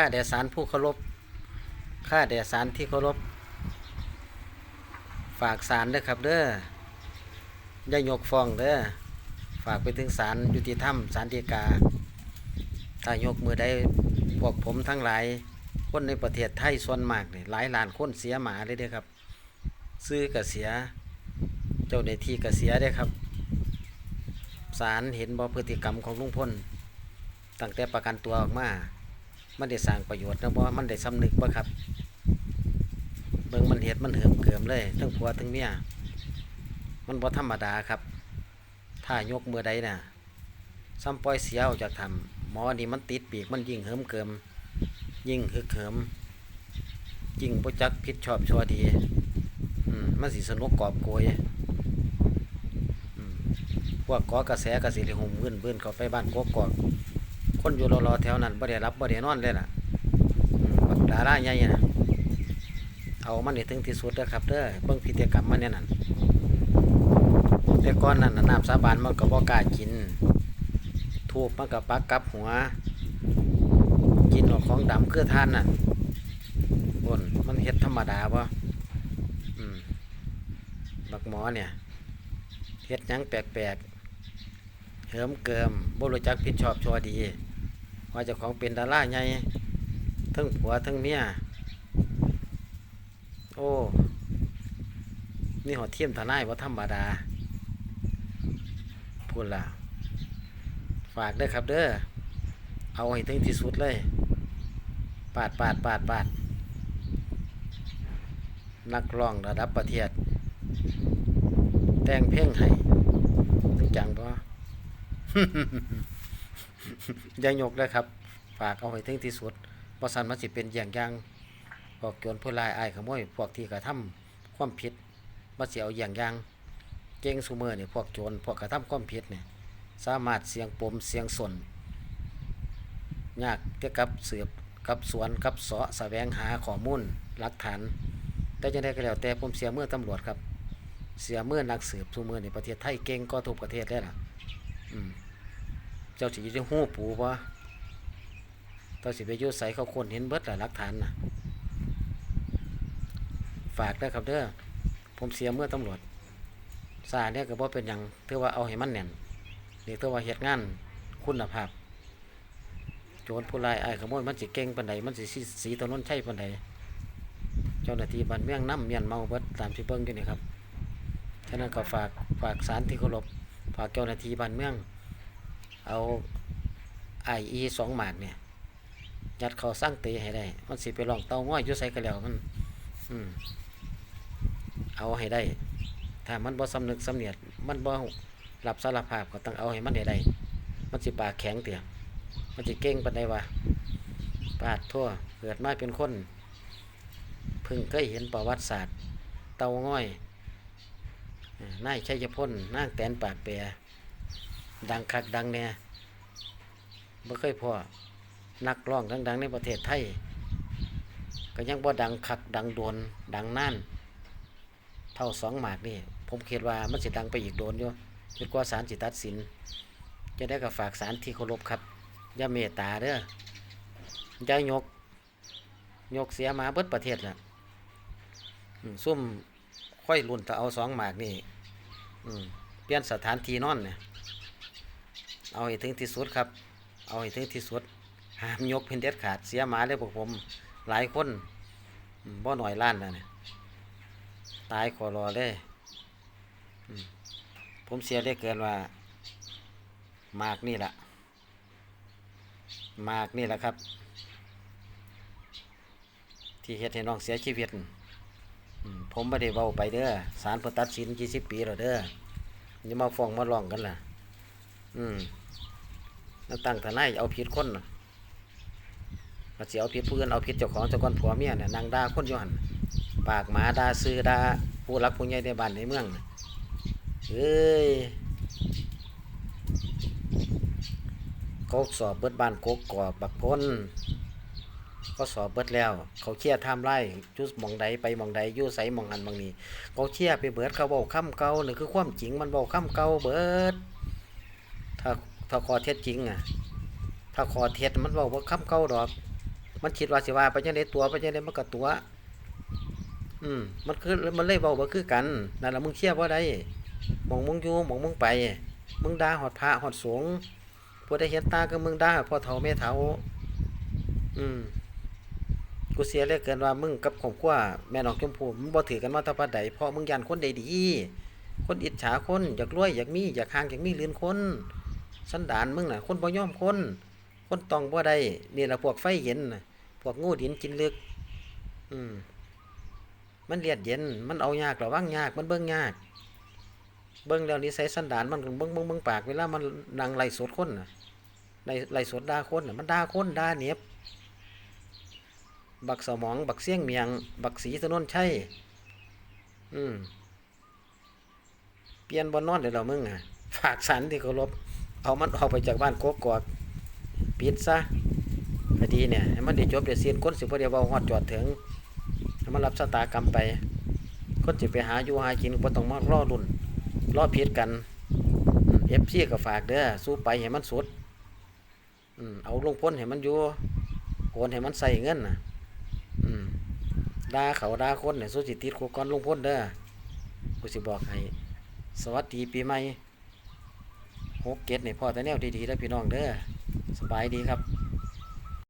ข้าแด่สารผู้เคารพข้าแด่สารที่เคารพฝากสารเด้อครับเด้ออย่ายกฟ้องเด้อฝากไปถึงสารยุติธรรมสารดีกาถ้ายกมือได้พวกผมทั้งหลาย คนในประเทศไทยส่วนมากนี่หลายล้านคนเสียหมาเลยเด้อครับ ซื้อก็เสีย เจ้าในที่ก็เสียได้อครับศาลเห็นบ่พฤติกรรมของลุงพลตั้งแต่ประกันตัวออกมา มันได้สร้างประโยชน์นะบ่มันได้สำนึกบ่ครับ เบิ่งมันเฮ็ดมันเหิมเกิมเลยทั้งผัวทั้งเมียมันบ่ธรรมดาครับ ถ้ายกมือใดน่ะซ้ำปล่อยเสียออกจากถ้ำหมอนี่มันติดปีกมันยิ่งเหิมเกิม ยิ่งฮึกเหิมยิ่งบ่จักผิดชอบชั่วดีอืมมันสิสนุกกอบโกยพวกก่อกระแสกระสิริหุ่มวื่นวื่นเข้าไปบ้านกกอก คนอยู่รอๆแถวนั้นบ่ได้รับบ่ได้นอนเลยล่ะบักดาราใหญ่น่ะเอามันให้ถึงที่สุดเด้อครับเด้อเบิ่งพฤติกรรมมันเนี่ยนั่นแต่ก่อนนั้นน้ำสาบานมันก็บ่กล้ากิน ทูบมันก็ปักกับหัว กินออกของดำคือท่านน่ะบนมันเฮ็ดธรรมดาบ่อืมบักหมอเนี่ยเฮ็ดหยังแปลกๆเหิมเกิมบ่รู้จักผิดชอบชั่วดี ว่าเจ้าของเป็นดาราใหญ่ทั้งผัวทั้งเมียโอ้นี่หอดเทียมทนายว่าธรรมดาพูดล่ะ ฝากเด้อครับเด้อเอาให้ถึงที่สุดเลย ปาดปาดปาดปาดนักร้องระดับประเทศ แต่งเพลงให้จริงจังปะ อย่ายกเลยครับ ฝากเอาให้ถึงที่สุดเพราะสันมันสิเป็นอย่างอย่างพวกโจรผู้ร้ายอายขโมยพวกที่กระทำความผิดมาเสียเอาอย่างอย่างเก่งซูเมอร์เนี่ยพวกโจรพวกกระทำความผิดเนี่ยสามารถเสียงปมเสียงสนยากเกี่ยวกับเสือบกับสวนกับเสาะแสวงหาข้อมูลหลักฐาน แต่จะได้ก็แล้วแต่ผมเสียเมื่อตำรวจครับ เสียเมื่อนักสืบซูเมอร์ในประเทศไทยเก่งก็ทุกประเทศแล้ล่ะ อืม เจ้าสิจะหู้ปูวะตอนสิไปยุ่ใส่เขาคนเห็นเบิดหลายหลักฐานนะฝากได้ครับเด้อผมเสียเมื่อตำรวจสาเนี่ยก็บ่เป็นหยังถือว่าเอาให้มันแน่นนี่ถือว่าเหตุงานคุณภาพโจรผู้ร้ายไอ้ขโมยมันสิเก่งปานใดมันสิสีสีถนนใช่ปานใดเจ้าหน้าที่บ้านเมืองน้ำเมียนเมาเบิดตามที่เบิ่งอยู่นี่ครับฉะนั้นก็ฝากฝากสารที่เคารพฝากเจ้าหน้าที่บ้านเมือง เอาไออีสองหมากเนี่ยยัดเขาสร้างเตะให้ได้ มันสิไปลองเตาง้อยยู่ใส่กันแล้วมัน อืม เอาให้ได้ ถ้ามันบ่สำนึกสำเนียด มันบ่รับสารภาพก็ต้องเอาให้มันให้ได้ มันสิปากแข็งเตี่ยมันสิเก่งปานใดวะปาดทั่วเกิดมาเป็นคนพิ่งเคยเห็นประวัติศาสตร์ เตาง่อยอ่านายชัยพลนางแตนปากแปร ดังคักดังแน่บ่เคยพอนักร้องดังๆในประเทศไทย ก็ยังบ่ดังคักดังโดนดังนั่นเท่าสองหมากนี่ ผมคิดว่ามันสิดังไปอีกโดนอยู่จนกว่าศาลสิตัดสิน จะได้กับฝากศาลที่เคารพครับอย่าเมตตาเด้ออย่ายก ยกเสียหมาเบิดประเทศน่ะซุ่มค่อยรุ่นถ้าเอาสองหมากนี่เปลี่ยนสถานที่นอนเนี่ย เอาให้ถึงที่สุดครับ เอาให้ถึงที่สุดห้ามยกเป็นเด็ดขาดเสียหมาเลยพวกผม หลายคนบ่หน่อยล้านนะเนี่ยตายขอรอเลยผมเสียได้เกินว่า มากนี่แหละมากนี่แหละครับ ที่เฮ็ดให้น้องเสียชีวิตผมไม่ได้เบาไปเด้อศาลเพิ่นตัดสินยี่สิบปีแล้วเด้ออย่ามาฟ้องมาร้องกันล่ะ อืมแล้วตั้งทนายเอาผิดคนนะมาเสียเอาผิดผู้อื่นเอาผิดเจ้าของเจ้าก่อนผัวเมียเนี่ยนางด่าคนยู่หันปากหมาด่าซื้อด่าผู้รักผู้ใหญ่ในบ้านในเมืองเอ้ยเขาสอบเบิดบ้านโกกกอกบักพ้นเขาสอบเบิดแล้ว เขาเชี่ยร์ทม์ไล่จุดมองใดไปมองใดยู่ใสมองอันมองนี้เขาเชี่ยร์ไปเบิดเขาเบาค้ำเก่าหนี่คือความจริงมันเบาค้ำเก่าเบิด ถ้าถ้าคอเท็จจริงอะ ถ้าคอเท็จมันเบาว่าค้ำเก่าดอกอมันคิดว่าสิว่าไปจังได๋ตัวไปจังได๋มันก็ตัว อืม มันคือมันเลยเว้าบ่คือกันนั่นแหละมึงเคลียร์บ่ได้มองมึงอยู่มองมึงไป มึงด่าฮอดพระฮอดสงฆ์ผู้เห็นตาก็มึงด่าพ่อเฒ่าแม่เฒ่าอืมกูเสียเหลือเกินว่ามึงกับครอบครัวแม่น้องชมพู่มึงบ่ถือกันมาต่ปัดใดเพราะมึงยันคนใดดี คนอิจฉาคนอยากรวยอยากมีอยากห่างอยากมีเรือนคน สันดานมึงน่ะ คนบ่ยอมคน คนตองบ่ได้นี่ละพวกไฟเย็นน่ะพวกงูดินกินลึก อืม มันเลียดเย็น มันเอายากหระวังยาก มันเบิ่งยาก เบิ่งแล้วนิสัยสันดานมันเบิ่งเบิ่งเบิ่งปากเวลามันนังไล่สดคนน่ะไล่ไล่สดด่าคนน่ะ มันด่าคนด่าเหน็บบักสมอง บักเสี่ยงเมียง บักสีถนนชัยอืม เปลี่ยนบ่นอนเดี๋ยวเรามึงอะ ฝากสันที่เคารพ เอามันออกไปจากบ้านโกกอกปิดซะคดีเนี่ยให้มันได้จบได้สิ้นคนสิบ่ได้เว้าฮอดจอดถึงให้มันรับชะตากรรมไป คนสิไปหาอยู่หากินบ่ต้องมารอรุ่นรอผิดกันเอฟซีก็ฝากเด้อสู้ไปให้มันสุดเอาลงพ้นให้มันอยู่โอนให้มันใส่เงินนะด่าเขาด่าคนเนี่ยสู้สิติดคุกก่อนลงพ้นเด้อกูสิบอกให้ สวัสดีปีใหม่ หกเกตเนี่ยพ่อแต่แนวดีๆแล้วพี่น้องเด้อสบายดีครับ